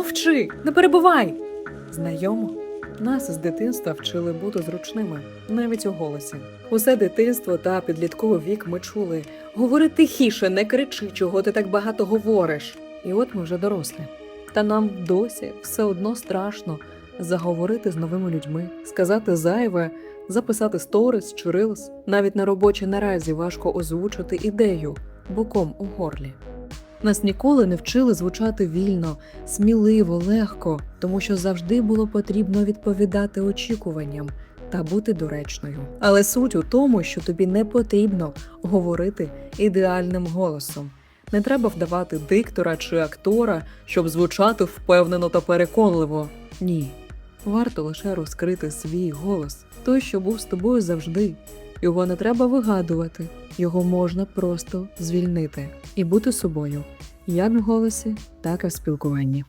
Мовчи, не перебувай. Знайомо. Нас з дитинства вчили бути зручними, навіть у голосі. Усе дитинство та підлітковий вік ми чули. Говори тихіше, не кричи, чого ти так багато говориш. І от ми вже дорослі. Та нам досі все одно страшно заговорити з новими людьми, сказати зайве, записати сторіс чи рилс. Навіть на робочій наразі важко озвучити ідею боком у горлі. Нас ніколи не вчили звучати вільно, сміливо, легко, тому що завжди було потрібно відповідати очікуванням та бути доречною. Але суть у тому, що тобі не потрібно говорити ідеальним голосом. Не треба вдавати диктора чи актора, щоб звучати впевнено та переконливо. Ні. Варто лише розкрити свій голос, той, що був з тобою завжди. Його не треба вигадувати, його можна просто звільнити і бути собою, як в голосі, так і в спілкуванні.